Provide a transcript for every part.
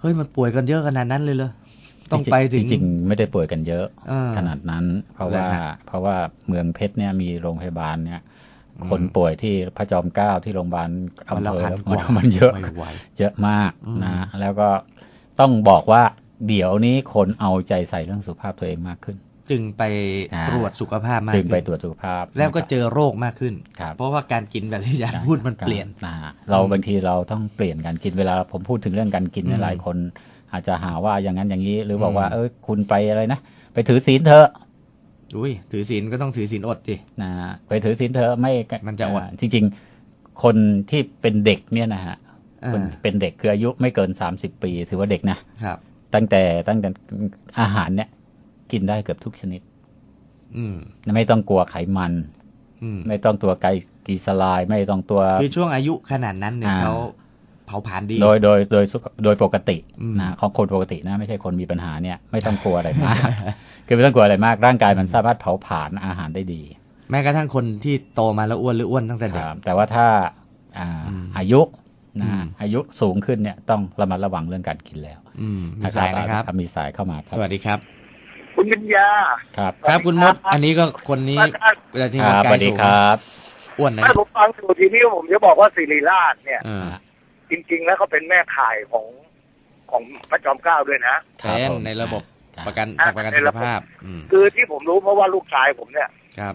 เฮ้ยมันป่วยกันเยอะขนาดนั้นเลยเหรอต้องไปถึงจริงๆไม่ได้ป่วยกันเยอะอ่าขนาดนั้น เพราะว่าแล้วฮะเพราะว่าเมืองเพชรเนี่ยมีโรงพยาบาลเนี่ยคนป่วยที่พระจอมเกล้าที่โรงพยาบาลอำเภอวันละพันกมันว่ามันเยอะไม่ไหวเยอะมากอืมนะ แล้วก็ต้องบอกว่าเดี๋ยวนี้คนเอาใจใส่เรื่องสุขภาพตัวเองมากขึ้น จึงไปอ่าตรวจสุขภาพมากจึงไปขึ้นตรวจสุขภาพ แล้วก็นะครับเจอโรคมากขึ้นครับเพราะว่าการกินแบบที่อาจารย์พูดมันเปลี่ยนนะเราบางทีเราต้องเปลี่ยนการกินเวลาผมพูดถึงเรื่องการกินเนี่ยอืมหลายคนอาจจะหาว่าอย่างนั้นอย่างนี้ หรือบอกว่าอืมเออคุณไปอะไรนะไปถือศีลเถอะอุ้ยถือศีลก็ต้องถือศีลอดดินะไปถือศีลเถอะไม่มันจะอดาจริง ๆ คนที่เป็นเด็กเนี่ยนะฮะอ่าคนเป็นเด็กคืออายุไม่เกิน30ปี ถือว่าเด็กนะครับ ตั้งแต่ตั้งแต่อาหารเนี่ย กินได้เกือบทุกชนิด อืม ไม่ต้องกลัวไขมันอืมไม่ต้องตัวไกกีสลาย ไม่ต้องตัว คือช่วงอายุขนาดนั้นเนี่ยอ่าเขาเผาผลาญดี โดยโดยโดยสุขโดยปกติอืมนะของคนปกตินะ ไม่ใช่คนมีปัญหาเนี่ย ไม่ต้องกลัวอะไรมาก คือไม่ต้องกลัวอะไรมาก ร่างกายมันสามารถเผาผลาญอาหารได้ดี แม้กระทั่งคนที่โตมาแล้วอ้วนหรืออ้วนตั้งแต่คเด็กรับแต่ว่าถ้าอ่าอืมอายุนะอืมอายุสูงขึ้นเนี่ยต้องระมัดระวังเรื่องการกินแล้วอืมมีสายนะครับมีสายเข้ามาครับ สวัสดีครับ คุณปัญญา ครับ ครับคุณมด อันนี้ก็คนนี้เวลาที่คร่ารับงสกาวัยสดีสูงครับอ้วนนะถ้าผมฟังสู่ทีนี้ผมจะบอกว่าศิริราชเนี่ยเออจริง ๆ แล้วเขาเป็นแม่ข่ายของของพระจอมเกล้าด้วยนะแทนในระบบครับประกันอะประกันในสุขระบบภาพอืมคือที่ผมรู้เพราะว่าลูกชายผมเนี่ย ครับ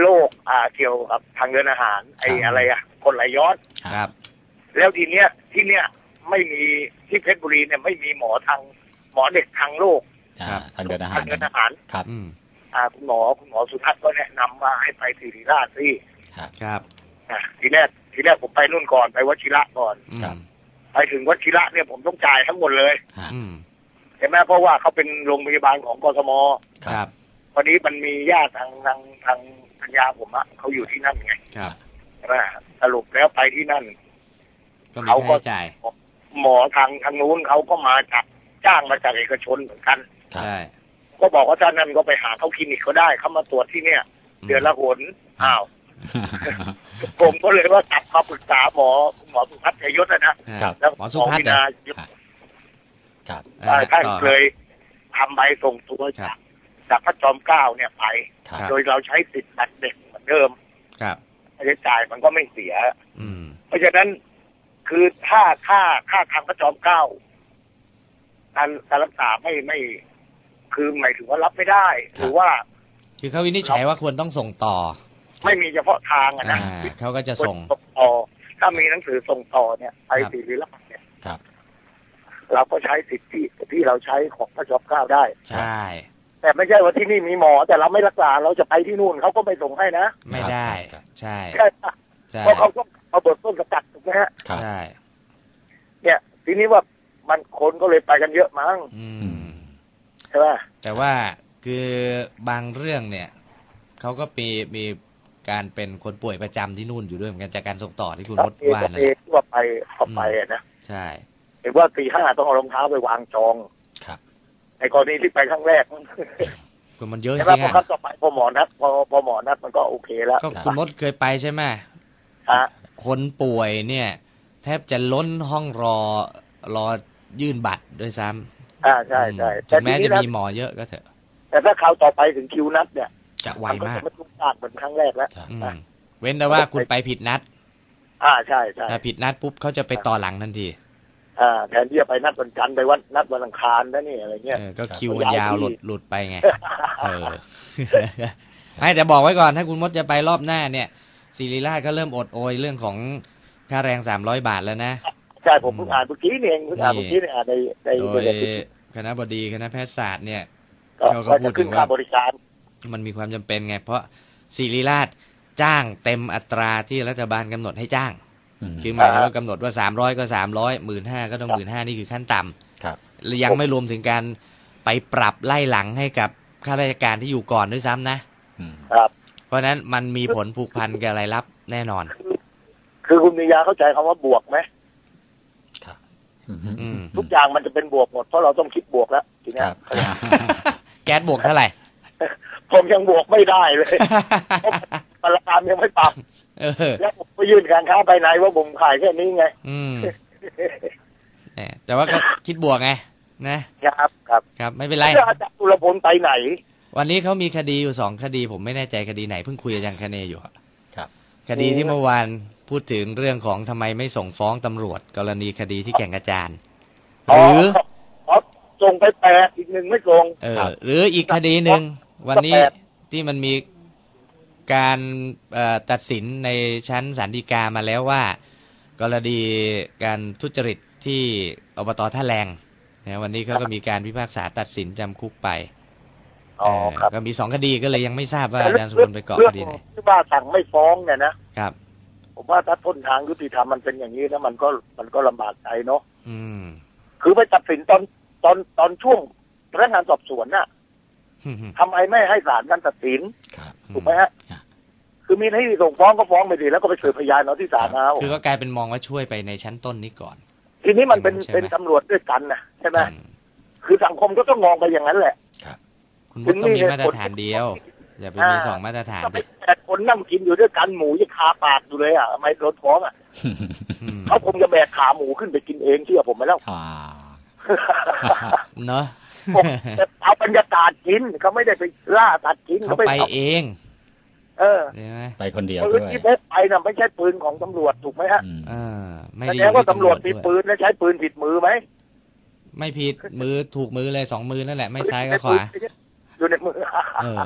โรคอ่าเกี่ยวกับทางเดินอาหาร ไอ้ครับอะไรอะคนไหลย้อนครับ แล้วทีเนี้ยที่เนี้ยไม่มีที่เพชรบุรีเนี่ยไม่มีหมอทางหมอเด็กทางโรคอ่า ทางเดินอาหาทารงเดินอาหารครับอืมอ่าคุณหมอคุณหมอสุทัศน์ก็แนะนำว่าให้ไปศิริราชสิครับอะทีแรกทีแรกผมไปนู่นก่อนไปวชิระก่อนอืมครับไปถึงวชิระเนี่ยผมต้องจ่ายทั้งหมดเลยฮะอืมเห็นไหมเพราะว่าเขาเป็นโรงพยาบาลของกทมครับพอดีมันมีญาติทางทางทางพัญญาผมอะเขาอยู่ที่นั่นไงครับใช่ไหมสรุปแล้วไปที่นั่นก็มีเขาก็ค่าใช้จ่ายหมอทางทางนู้นเขาก็มาจากจ้างมาจากเอกชนเหมือนกันครับ ใช่ก็บอกว่าท่านนั้นก็ไปหาเขาคลินิกเขาได้เขามาตรวจที่เนี่ย เดือนละหนอ้าวผมก็เลยว่ากลับมาปรึกษาหมอหมอสุพัฒน์ชัยยศนะนะครับแล้วหมอสุพัฒน์วินาครับเอ่อท่านต่อเคยทำใบส่งตัวครัจาบกจากพระจอมเกล้าเนี่ยไปครับครับโดยเราใช้สิทธิ์บัตรเด็กเหมือนเดิม ครับค่าใช้จ่ายมันก็ไม่เสีย อืม เพราะฉะนั้นคือถ้าถ้าถ้าทางพระจอมเกล้าการการรักษาไม่ไม่ คือหมายถึงว่ารับไม่ได้ หรือว่า คือเขาวินิจฉัยว่าควรต้องส่งต่อ ไม่มีเฉพาะทางอะอ่านะเขาก็จะส่งส่งต่อถ้ามีหนังสือส่งต่อเนี่ยไปครับศิริราชเนี่ยครับเราก็ใช้สิทธิที่เราใช้ของพระจอมเกล้าได้ ใช่ แต่ไม่ใช่ว่าที่นี่มีหมอ แต่เราไม่รักษาเราจะไปที่นู่นเขาก็ไม่ส่งให้นะ ไม่ได้ครับใช่ใช่ปะใช่เพราะเขาต้องเอาบทต้นกระจัดถูกไหมฮะครับใช่ เนี่ย ทีนี้ว่ามันคนก็เลยไปกันเยอะมั้งอือืมม ใช่ไหมแต่ว่าคือบางเรื่องเนี่ยเขาก็มีมีการเป็นคนป่วยประจำที่นู่นอยู่ด้วยเหมือนกันจากการส่งต่อที่คุณครัมบดเอว่าก็นั่นเอแหละว่าไปเขาไปอะนะใช่เห็นว่าตีห้าต้องเอารองเท้าไปวางจองครับในกรณีที่ไปครั้งแรกคือมันเยอะจใช่ไหมริงพอๆครั้อะงต่อไปพอหมอนัดพอพอหมอนัดมันก็โอเคแล้วก็คุณมดเคยไปใช่ไหมฮะคนป่วยเนี่ย แทบจะล้นห้องรอรอยื่นบัตรด้วยซ้ำ อ่าใช่ใช่ถึงแม้ทีจะนี้มีนหมอเยอะก็เถอะ แต่ถ้าคราวต่อไปถึงคิวนัดเนี่ย จะไวมันก็มากจะไม่ทุกข์ยากเหมือนครั้งแรกแล้วครับอืมเว้นแต่ว่าคุณไปผิดนัด อ่าใช่ใช่ถ้าผิดนัดปุ๊บเขาจะไปต่อหลังทันทีอ่าแทนที่จะไปนัดวันจันทร์ไปวันนัดวันอังคารนะนี่อะไรเงี้ยเออก็ครับคิวมันยาวย้ายที่หลุดหลุดไปไงเออไม่แต่บอกไว้ก่อนถ้าคุณมดจะไปรอบหน้าเนี่ยศิริราชก็เริ่มอดโอยเรื่องของค่าแรงสามร้อยบาทแล้วนะใช่ผมเพิ่งอ่านเมื่อกี้นี่เองเพิ่งอ่านนี่เมื่อกี้เนี่ยอ่านในในโดในยเว็บคณะบดีคณะแพทยศาสตร์เนี่ยก็เขาก็ก็พูจะดถึขึ้นงว่าค่าบริการมันมีความจำเป็นไง เพราะศิริราชจ้างเต็มอัตราที่รัฐบาลกำหนดให้จ้างอืมคือหมายถึงว่ากำหนดว่า300ก็300หมื่นห้าก็ต้องหมื่นห้านี่คือขั้นต่ำครับและยังไม่รวมถึงการไปปรับไล่หลังให้กับข้าราชการที่อยู่ก่อนด้วยซ้ำนะอืมครับ เพราะฉะนั้นมันมีผลผูกพันกับรายรับแน่นอน คือคุณมียาเข้าใจคำว่าบวกไหมครับอืมอืม ทุกอย่างมันจะเป็นบวกหมดเพราะเราต้องคิดบวกแล้วทีคเนี้ยรับแก๊สบวกเท่าไหร่ผมยังบวกไม่ได้เลยเพราะราคายังไม่ปรับเออแล้วผมไปยื่นการค้าภายในว่าผมขายแค่นี้ไง อืมแหมแต่ว่าก็คิดบวกไงนะครับครับครับ ไม่เป็นไรเรื่องอาจารย์ตุลพลไปไหน วันนี้เขามีคดีอยู่สองคดี ผมไม่แน่ใจคดีไหนเพิ่งคุยกับอาจารย์คเนอยู่ครับ คดีที่เมื่อวาน พูดถึงเรื่องของทำไมไม่ส่งฟ้องตำรวจกรณีคดีที่แก่งกระจานหรืออ๋อส่งไปแปดอีกหนึ่งไม่ส่งเออครับหรืออีกคดีหนึ่งวันนี้แปดที่มันมีการเอ่อตัดสินในชั้นศาลฎีกามาแล้วว่า กรณีการทุจริตที่อบตท่าแรงนะวันนี้เขาก็มีการพิพากษาตัดสินจำคุกไปอ๋อเออครับก็มีสองคดีก็เลยยังไม่ทราบว่าอาจารย์สุพลไปเกาะเรื่คดีไหนที่ว่าสั่งไม่ฟ้องเนี่ยนะครับ ผมว่าถ้าต้นทางยุติธรรมมันเป็นอย่างนี้นะมันก็มันก็ลำบากใจเนาะอืมคือไปตัดสินตอนตอนตอนช่วงพนักงานสอบสวนน่ะทำไมไม่ให้ศาลนั้นตัดสินครับถูกไหมฮะครับคือมีหน้าที่ส่งฟ้องก็ฟ้องไปดีแล้วก็ไปสืบพยานเอาที่ศาลเอาคือก็กลายเป็นมองว่าช่วยไปในชั้นต้นนี้ก่อน ทีนี้มันเป็นใช่ไหมเป็นตำรวจด้วยกันนะใช่ไหมอืมคือสังคมก็ต้องมองไปอย่างนั้นแหละคุณมดต้องมีมาตรฐานเดียว อย่าไปมีสองมาตรฐานก็ไปดิแต่ คนนั่งกินอยู่ด้วยกันหมูยังคาปากอยู่เลยอะทำไมโดนฟ้องอะอืมเขาคงจะแบกขาหมูขึ้นไปกินเองเชื่อผมไหมแล้วอ่าเนาะแต่เอาบรรยากาศกินเขาไม่ได้ไปล่าตัดกินเขาไปเอาเองเออใช่ไหมไปคนเดียวปืนด้วยที่พกไปน่ะไม่ใช่ปืนของตำรวจถูกไหมฮะอืมเออไม่แสได้ดงว่าตำรวจมีด้วยปืนและใช้ปืนผิดมือไหมไม่ผิดมือถูกมือเลยสองมือนั่นแหละไม่ซ้ายก็ขวาอยู่ในมือเออ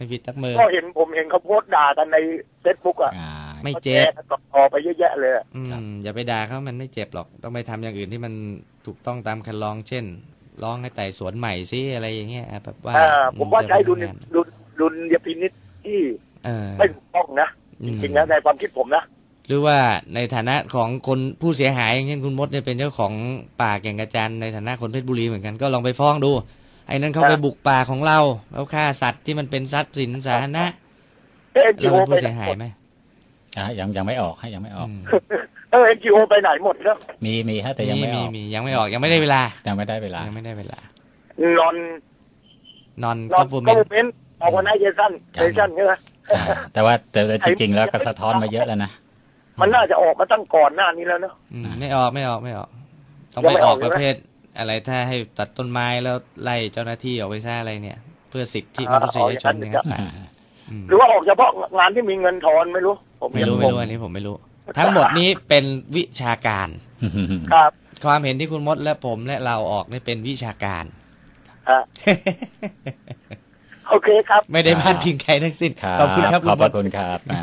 ไม่ผิดสักมือก็เห็นผมเห็นเขาโพสต์ด่ากันในเฟซบุ๊กอะอ่าไม่เจ็บขาแชร์กันต่อไปเยอะแยะเลยอะอืครับมอย่าไปด่าเขามันไม่เจ็บหรอกต้องไปทำอย่างอื่นที่มันถูกต้องตามคันลอง เช่น ร้องให้ไต่สวนใหม่ซิอะไรอย่างเงี้ยแบบว่าอ่าผมว่าใช้ดุลจะทำงานดุลดุลยพินิจที่เออไม่ถูกต้องนะอืจมริงๆนะในความคิดผมนะหรือว่าในฐานะของคนผู้เสียหายอย่างเช่นคุณมดเนี่ยเป็นเจ้าของป่าแก่งกระจานในฐานะคนเพชรบุรีเหมือนกันก็ลองไปฟ้องดู ไอ้นั้นเขาครับไปบุกป่าของเราแล้วฆ่าสัตว์ที่มันเป็นทรัพย์สินสาธารณะเอ็นจีเราโอเป็นไปผู้ไหนเสียหายหมดไหมอะยังยังไม่ออกให้ยังไม่ออกอืมเออเอ็นจีโอไปไหนหมดแล้วมีมีฮะแต่ยังไม่อมีอกมียังไม่ออกยังไม่ได้เวลายังไม่ได้เวลายังไม่ได้เวลานอนนอนนอก็นฟูก็เมนเป็นออกวันไหนเจสันเจสันใช่ไหมอ่าแต่ว่าแต่แต่จริงๆแล้วก็สะท้อนมาเยอะแล้วนะมันน่าจะออกมาตั้งก่อนหน้านี้แล้วเนอะอืมไม่ออกไม่ออกไม่ออก ต้องยังไปไม่ออออกกประเภท อะไรถ้าให้ตัดต้นไม้แล้วไล่เจ้าหน้าที่ออกไปซ่าอะไรเนี่ย เพื่อสิทธิมอ่านุษยชนออกอย่างนั้นนะครับอืมหรือว่าออกเฉพาะงานที่มีเงินทอนไม่รู้ ผมไม่ยังรู้งไม่งรู้อันนี้ผมไม่รู้ ทั้งหมดนี้เป็นวิชาการครับความเห็นที่คุณมดและผมและเราออกนี่เป็นวิชาการฮะโอเคครับ ไม่ได้พาดพิงใครทั้งสิ้นครับขอบคุณครับขคุอบณพมระดคุณครับอ่า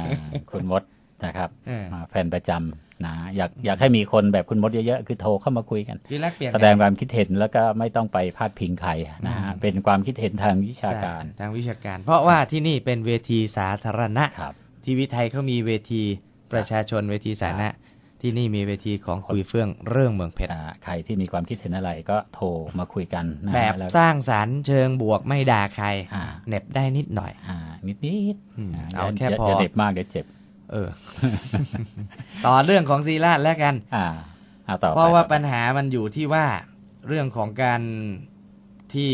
คุณมดนะครับเอออ่าแฟนประจำ นะอยากอยากให้มีคนแบบคุณมดเยอะๆ คือโทรเข้ามาคุยกันคือแลกเปลี่ยนแสดงความคิดเห็นแล้วก็ไม่ต้องไปพาดพิงใครนะฮะอืมเป็นความคิดเห็นทางวิชาการใช่ทางวิชาการ เพราะว่าที่นี่เป็นเวทีสาธารณะครับทีวีไทยเขามีเวทีประชาชนเวทีสาธารณะที่นี่มีเวทีของคุยเฟื่องเรื่องเมืองเพชรอ่าใครที่มีความคิดเห็นอะไรก็โทรมาคุยกันนะฮะแบบล้วสร้างสรรค์เชิงบวกไม่ด่าใครอ่าเหน็บได้นิดหน่อยอ่านิดนิดๆอืมอ่าเอาแค่ย่พอย่าเด็บมากเดี๋ยวเจ็บ เออ ต่อเรื่องของซีราชแล้วกัน อ่าเอาต่อไปเพราะว่าต่อไปปัญหามันอยู่ที่ว่าเรื่องของการที่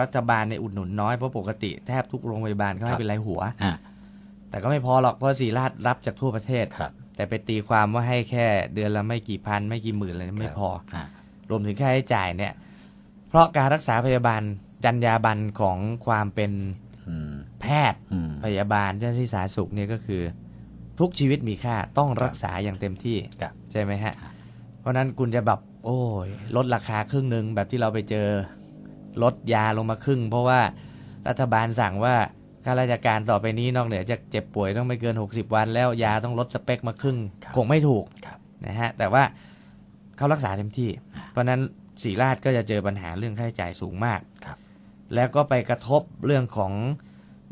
รัฐบาลในยอุดหนุนน้อยเพราะปกติแทบทุกโรงพยาบาลเขาให้เป็นรายหัวอ่าแต่ก็ไม่พอหรอกเพราะศรีราชรับจากทั่วประเทศครับแต่ไปตีความว่าให้แค่เดือนละไม่กี่พัน ไม่กี่หมื่นอะไรไม่พออ่ารวมถึงค่าใช้จ่ายเนี่ย เพราะการรักษาพยาบาลจรรยาบรรณของความเป็นอืมแพทย์อืมพยาบาลเจ้าหน้าที่สาธารณสุขเนี่ยก็คือ ทุกชีวิตมีค่าต้องรักษาอย่างเต็มที่ครับใช่ไหมฮะ เพราะฉะนั้นคุณจะแบบโอ้ยลดราคาครึ่งหนึ่งแบบที่เราไปเจอลดยาลงมาครึ่ง เพราะว่ารัฐบาลสั่งว่าข้าราชการต่อไปนี้นอกเหนือจากเจ็บป่วยต้องไม่เกิน 60 วัน แล้วยาต้องลดสเปคมาครึ่งครับคงไม่ถูกครับนะฮะแต่ว่าเขารักษาเต็มที่ เพราะฉะนั้นศรีราชก็จะเจอปัญหาเรื่องค่าใช้จ่ายสูงมากครับแล้วก็ไปกระทบเรื่องของ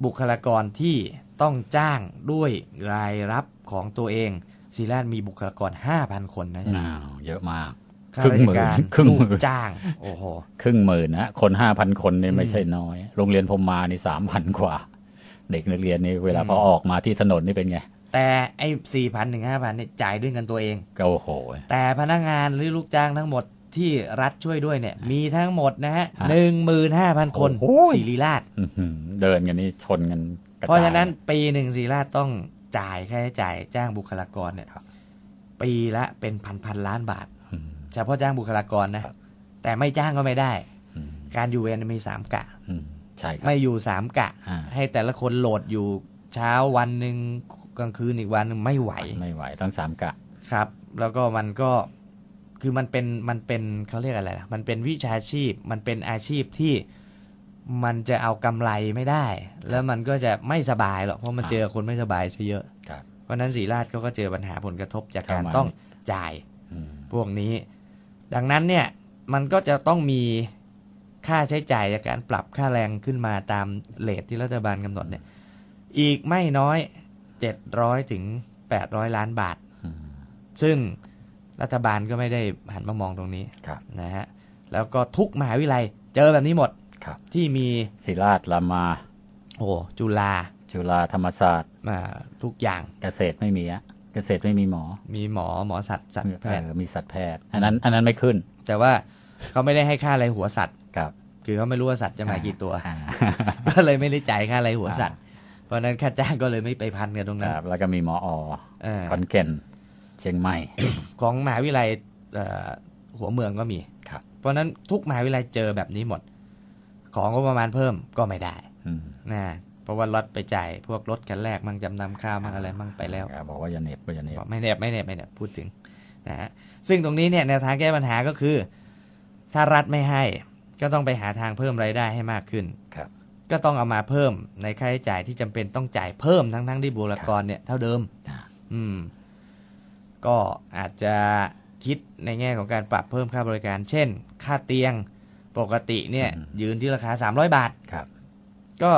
บุคลากรที่ ต้องจ้างด้วยรายรับของตัวเองศรีราชมีบุคลากร 5,000 คนนะอ้าวเยอะมากข้าครึ่งราชหมื่นการครึ่งลูหมื่กนจ้าง โอ้โหครึ่งหมื่นนะคนห้าพันคนเนี่ยอืมไม่ใช่น้อย โรงเรียนผมมานี่สามพันกว่า เด็กนักเรียนนี่เวลาอืมพอออกมาที่ถนนนี่เป็นไง แต่ไอ้สี่พันถึงห้าพันเนี่ยจ่ายด้วยเงินตัวเองก็โอ้โห แต่พนักงานหรือลูกจ้างทั้งหมดที่รัฐช่วยด้วยเนี่ย มีทั้งหมดนะฮะฮะหนึ่งหมื่นห้าพันคนโอ้โหศิริราชอื้อหือเดินกันนี่ชนกันกจย เพราะฉะนั้นปีหนึ่งศิริราชต้องจ่ายค่าใช้จ่ายจ้างบุคลากรเนี่ยปีละเป็นพันพันล้านบาทอืมเเฉพาะจ้างบุคลากรนะ แต่ไม่จ้างก็ไม่ได้อืมการอยู่เวรมีสามกะอืมใช่ครับไม่อยู่สามกะอ่าให้แต่ละคนโหลดอยู่เช้าวันหนึ่งกลางคืนอีกวันหนึ่งไม่ไหว ไม่ไหวต้องสามกะครับ แล้วก็มันก็คือมันเป็นมันเป็นเขาเรียกอะไรนะมันเป็นวิชาชีพมันเป็นอาชีพที่ มันจะเอากำไรไม่ได้ แล้วมันก็จะไม่สบายหรอกเพราะมันอ่าเจอคนไม่สบายซะเยอะครับเพราะฉะนั้นศรีราชเขาก็เจอปัญหาผลกระทบจากการเข้ามาต้องจ่ายอืมพวกนี้ ดังนั้นเนี่ยมันก็จะต้องมีค่าใช้จ่ายจากการปรับค่าแรงขึ้นมาตามเลทที่รัฐบาลกำหนดเนี่ย อีกไม่น้อยเจ็ดร้อยถึงแปดร้อยล้านบาทอืมซึ่งรัฐบาลก็ไม่ได้หันมามองตรงนี้ครับนะฮะแล้วก็ทุกมหาวิทยาลัยเจอแบบนี้หมด ครับที่มีศิราชรามา โอ้จุฬาจุฬาธรรมศาสตร์อ่าทุกอย่างเกษตรไม่มีอะเกษตรไม่มีหมอ มีหมอหมอสัตว์สัตวแพทย์เออมีสัตวแพทย์อันนั้นอันนั้นไม่ขึ้น แต่ว่าเขาไม่ได้ให้ค่าอะไรหัวสัตว์ครับ คือเขาไม่รู้ว่าสัตว์จะมากี่ตัวอ่าก็เลยไม่ได้จ่ายค่าอะไรหัวสัตว์เพราะฉะนั้นค่าจ้างก็เลยไม่ไปพันกันตรงคนั้นรับแล้วก็มีหมออเออขอนแก่นเชียงใหม่ ของมหาวิทยาลัยเอ่อหัวเมืองก็มีครับเพราะฉะนั้นทุกมหาวิทยาลัยเจอแบบนี้หมด ของก็ประมาณเพิ่มก็ไม่ได้อืมนะเพราะว่าลดไปจ่ายพวกรถกันแรกมั่งจำนำข้าวมั่งอะไรมั่งไปแล้วครับบอกว่าอย่าเหน็บว่าอย่าเหน็บบอกไม่แนบไม่แนบไม่แนบพูดถึงนะฮะซึ่งตรงนี้เนี่ยแนวทางแก้ปัญหาก็คือ ถ้ารัฐไม่ให้ก็ต้องไปหาทางเพิ่มรายได้ให้มากขึ้นครับ ก็ต้องเอามาเพิ่มในค่าใช้จ่ายที่จำเป็นต้องจ่ายเพิ่มทั้งทั้งๆที่บุคลากรเนี่ยเท่าเดิมอ่าอืม ก็อาจจะคิดในแง่ของการปรับเพิ่มค่าบริการ เช่น ค่าเตียง ปกติเนี่ยยืนที่ราคา 300 บาทครับ ก็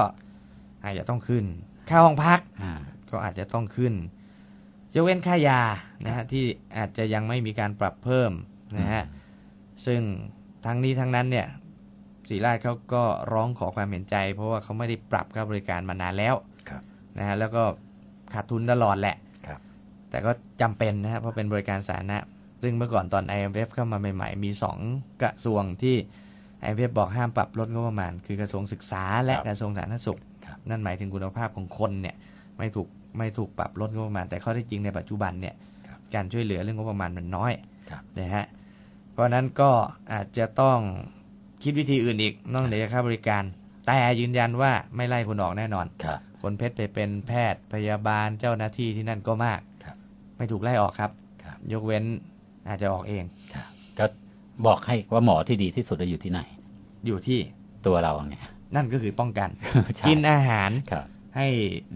อาจจะต้องขึ้น ค่าห้องพักอ่าก็อาจจะต้องขึ้นยกเว้นค่ายานะฮะที่อาจจะยังไม่มีการปรับเพิ่มนะฮะซึ่งทั้งนี้ทั้งนั้นเนี่ยศรีราชเขาก็ร้องขอความเห็นใจ เพราะว่าเขาไม่ได้ปรับค่าบริการมานานแล้วครับนะฮะแล้วก็ขาดทุนตลอดแหละครับแต่ก็จำเป็นนะฮะเพราะเป็นบริการสาธารณะซึ่งเมื่อก่อนตอน IMF เข้ามาใหม่ ๆ มี 2 กระทรวงที่ IMF บอกห้ามปรับลดงบประมาณ คือกระทรวงศึกษาและครับกระทรวงสาธารณสุขครับนั่นหมายถึงคุณภาพของคนเนี่ยไม่ถูกไม่ถูกปรับลดงบประมาณ แต่ข้อเที่จริงในปัจจุบันเนี่ยครับการช่วยเหลือเรื่องงบประมาณมันน้อยครับนะฮะเพราะฉะนั้นก็อาจจะต้องคิดวิธีอื่นอีกนอกเหนือจากค่าบริการ แต่ยืนยันว่าไม่ไล่คนออกแน่นอนครับคนเพชรไปเป็นแพทย์พยาบาลเจ้าหน้าที่ที่นั่นก็มากครับไม่ถูกไล่ออกครับครับ ยกเว้นอาจจะออกเองครับก็ บอกให้ว่าหมอที่ดีที่สุดจะอยู่ที่ไหน อยู่ที่ตัวเราไงนั่นก็คือป้องกันใช่กินอาหารครับให้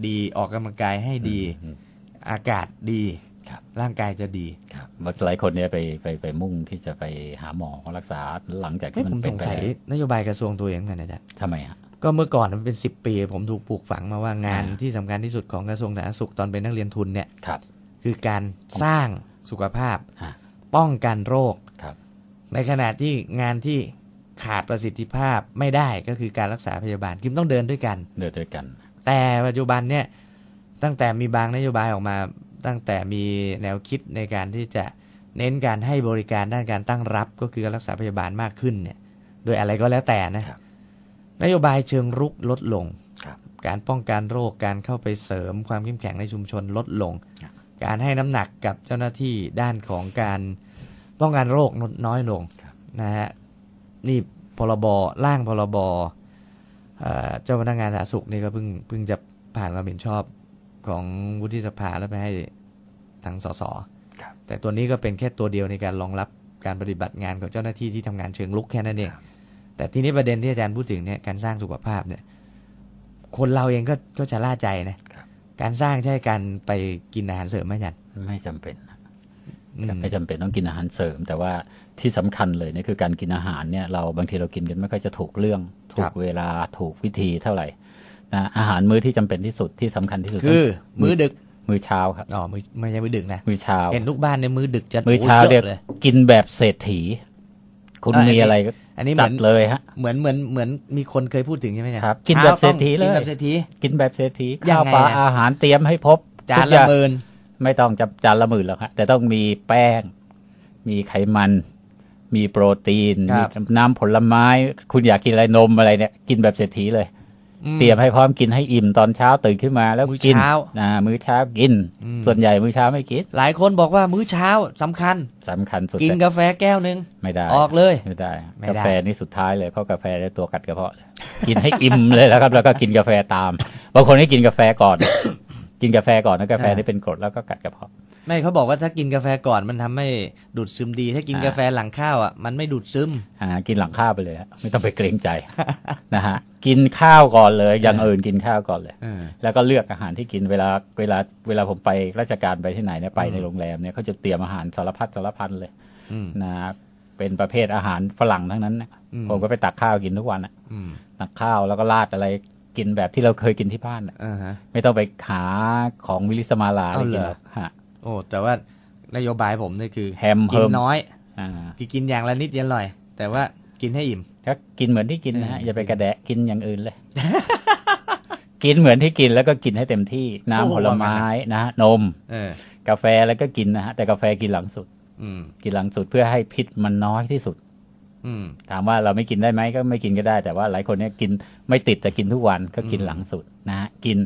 ดีออกกำลังกายให้ดีอืมอากาศดีครับร่างกายจะดีครับหลายคนเนี่ยไปไปไปมุ่งที่จะไปหาหมอรักษาหลังจากเฮ้ยที่ผมันมเป็สนงไปสัยแล้วนโยบายกระทรวงตัวเองเหมือนกันนะจ๊ะทำไมฮะก็เมื่อก่อนมันเป็นสิบปี ผมถูกปลูกฝังมาว่างานอ่าที่สำคัญที่สุดของกระทรวงสาธารณสุขตอนเป็นนักเรียนทุนเนี่ยครับ คือการสร้างสุขภาพฮะป้องกันโรคครับ ในขณะที่งานที่ขาดประสิทธิภาพไม่ได้ก็คือการรักษาพยาบาลคิมต้องเดินด้วยกัน เดินด้วยกัน แต่ปัจจุบันเนี่ยตั้งแต่มีบางนโยบายออกมา ตั้งแต่มีแนวคิดในการที่จะเน้นการให้บริการด้านการตั้งรับ ก็คือการรักษาพยาบาลมากขึ้นเนี่ย โดยอะไรก็แล้วแต่นะครับนโยบายเชิงรุกลดลงครับการป้องกันโรคการเข้าไปเสริมความเข้มแข็งในชุมชนลดลงครับการให้น้ำหนักกับเจ้าหน้าที่ด้านของการ ป้องกันโรคลดน้อยลงครับนะฮะนี่พรบร่างพรบเอ่อเจ้าพนักงานสาธารณสุขนี่ก็เพิ่งเพิ่งจะผ่านความเห็นชอบของวุฒิสภาแล้วไปให้ทางสสครับแต่ตัวนี้ก็เป็นแค่ตัวเดียวในการรองรับการปฏิบัติงานของเจ้าหน้าที่ที่ทำงานเชิงลุกแค่นั้นเองครับแต่ทีนี้ประเด็นที่อาจารย์พูดถึงเนี่ยการสร้างสุขภาพเนี่ย คนเราเองก็ก็จะล่าใจนะครับการสร้างใช่การไปกินอาหารเสริมไหมอาจารย์ไม่จำเป็นนะอืมครับ ไม่จำเป็นต้องกินอาหารเสริม แต่ว่าที่สำคัญเลยเนี่ยคือการกินอาหารเนี่ยเราบางทีเรากินกันไม่ค่อยจะถูกเรื่อง ถูครักบเวลาถูกวิธีเท่าไหร่นะอาหารมื้อที่จำเป็นที่สุดที่สำคัญที่สุดคือ มื้อดึกมื้อเช้าครับอ๋อมื้อไม่ใช่มื้อดึกนะมื้อเช้าเห็นทุกบ้านในมื้อดึกจะมื้อเช้าโโหเรียกอะเลยกินแบบเศรษฐี คุณอะอันนี้มีอะไรก็อันนี้เหมืจัอดนเลยฮะเหมือนเหมือนเหมือนมีคนเคยพูดถึงใช่ไหมอาจารย์ครับกินแบบเศรษฐีเลยกินแบบเศรษฐีกินแบบเศรษฐียังข้าวไงปลาอะอาหารเตรียมให้พบจานทุกอละย่งหมื่น ไม่ต้องจะจานละหมื่นหรอกฮะแต่ต้องมีแป้ง มีไขมัน มีโปรตีนคมีรับน้ำผลไม้ คุณอยากกินอะไรนมอะไรเนี่ย กินแบบเศรษฐีเลยอืมเตรียมให้พร้อมกินให้อิ่มตอนเช้าตื่นขึ้นมาแล้วมื้อกินเช้านะมื้อเช้ากินอืมส่วนใหญ่มื้อเช้าไม่กิน หลายคนบอกว่ามื้อเช้าสำคัญสำคัญสุดกินแต่กาแฟแก้วหนึ่งไม่ได้ออกเลยไม่ได้ไม่ได้กาแฟนี่สุดท้ายเลยเพราะกาแฟได้ตัวกัดกระเพาะเลยกินให้อิ่มเลยแล้วครับ แล้วก็กินกาแฟตามบางคนให้กินกาแฟก่อน กินกาแฟก่อนแล้วกาแฟที่เป็นกรดแล้วก็กัดกระเพาะไม่เขาบอกว่าถ้ากินกาแฟก่อนมันทำให้ดูดซึมดี ถ้ากินอ่ากาแฟหลังข้าวอะมันไม่ดูดซึมอ่ากินหลังข้าวไปเลยฮะไม่ต้องไปเกรงใจนะฮะกินข้าวก่อนเลย อย่างอื่นกินข้าวก่อนเลยแล้วก็เลือกอาหารที่กินเวลาเวลาเวลาผมไปราชการไปที่ไหนเนี่ยไปในโรงแรมเนี่ยเขาจะเตรียมอาหารสารพัดสารพันเลยอืมนะเป็นประเภทอาหารฝรั่งทั้งนั้นนะอืมผมก็ไปตักข้าวกินทุกวันนะอืมตักข้าวแล้วก็ราดอะไร กินแบบที่เราเคยกินที่บ้านน่ะอ่าฮะไม่ต้องไปหาของวิลิสมาลาอะไรเอาเหรกิอนหรอกฮะโอ้แต่ว่านโยบายผมนี่คือ แฮมกิเพิ่นมน้อยอ่าคือกินอย่างละนิดอยังหน่อย แต่ว่ากินให้อิ่มก็กินเหมือนที่กินนะฮะเอออย่าไปกระแดะกินอย่างอื่นเลย กินเหมือนที่กินแล้วก็กินให้เต็มที่น้ำผลไม้นะฮะนมเออกาแฟแล้วก็กินนะฮะแต่กาแฟกินหลังสุดอืมกินหลังสุดเพื่อให้พิษมันน้อยที่สุดอืม ถามว่าเราไม่กินได้ไหมก็ไม่กินก็ได้ แต่ว่าหลายคนเนี่ยกินไม่ติดแต่กินทุกวันก็กินหลังสุดนะฮะกิน